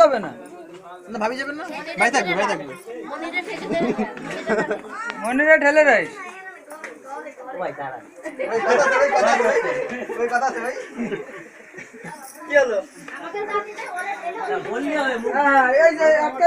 যাবে না। না ভাবি যাবেন না? ভাই থাকবে ভাই থাকবে। মনিরে ঠেলে রাই ওই কথা আছে, ওই কথা আছে ভাই। কি হলো? হ্যাঁ এই যে আটকে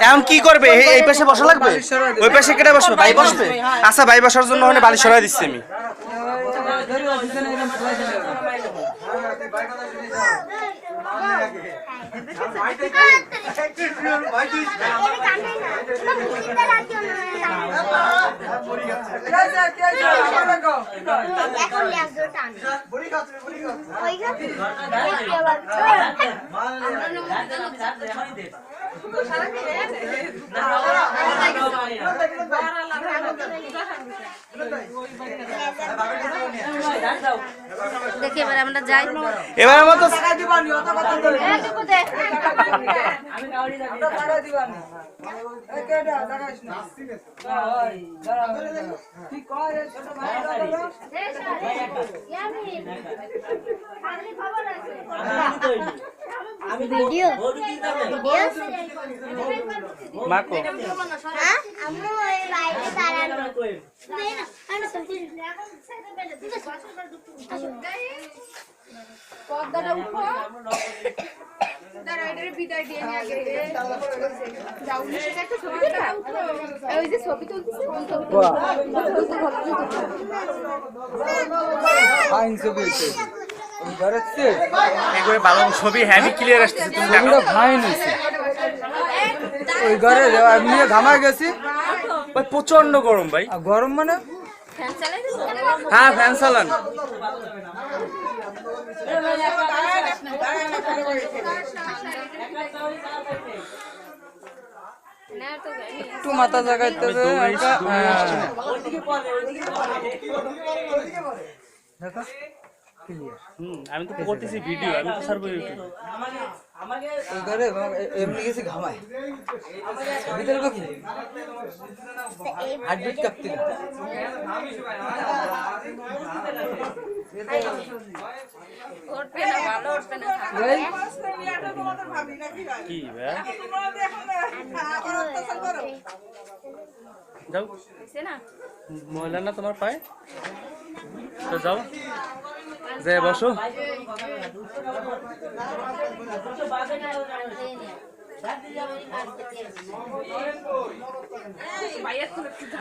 এখন কি করবে এই- এই পাশে বসা লাগবে ওই পাশে কেটে বসবে ভাই বসবে আচ্ছা ভাই বসার জন্য ওখানে বালিশ সরাই দিচ্ছি আমি ধরো দেখে এবার আমরা যাই। এবার মতো টাকা দিবানি ভিডিও? মাকো। আম্মু এই বাইরে দাঁড়ানো পর্দাটা উঠো। বিদায় দিয়ে নিয়ে আগে। যাও একটা ছবি ওই যে ছবি তুলতেছে ছবি তুলতে ছবি হইছে ওই ঘরে ছে একবারে ভালো ছবি ক্লিয়ার আসতেছে তুমি দেখো। ছবিটা ফাইন হইছে ওই ঘরে ঘামায় গেছি ভাই প্রচণ্ড গরম ভাই। গরম মানে? হ্যাঁ ফ্যান চালান। না তো জানি একটু মাথা জাগাইতে হ্যাঁ। দেখো। হুম আমি তো করতেছি ভিডিও আমি তো সার্ভ ইউটিউব এমনি গেছি ঘামায়। ভিতরে কি হার্টবিট কাঁপতে কি যাও। মহিলা না তোমার পায়ে? তো যাও। যে বসো।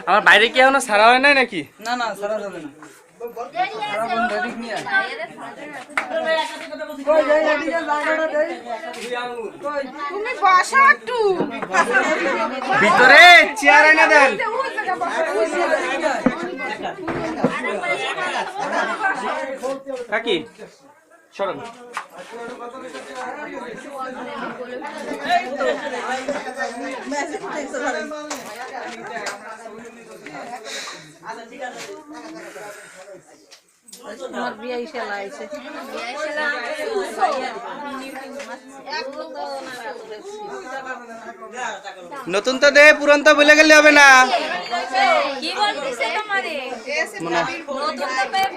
আমার বাইরে কি এখনও সারা হয় নাই নাকি? না না সারা যাবে না। ভিতরে চেয়ার এনে দেন। কাকি লাইছে নতুন তো দে পুরান তো বলে গেলে হবে না। কি বলতেছে? তোমারে নতুন তো পেয়ে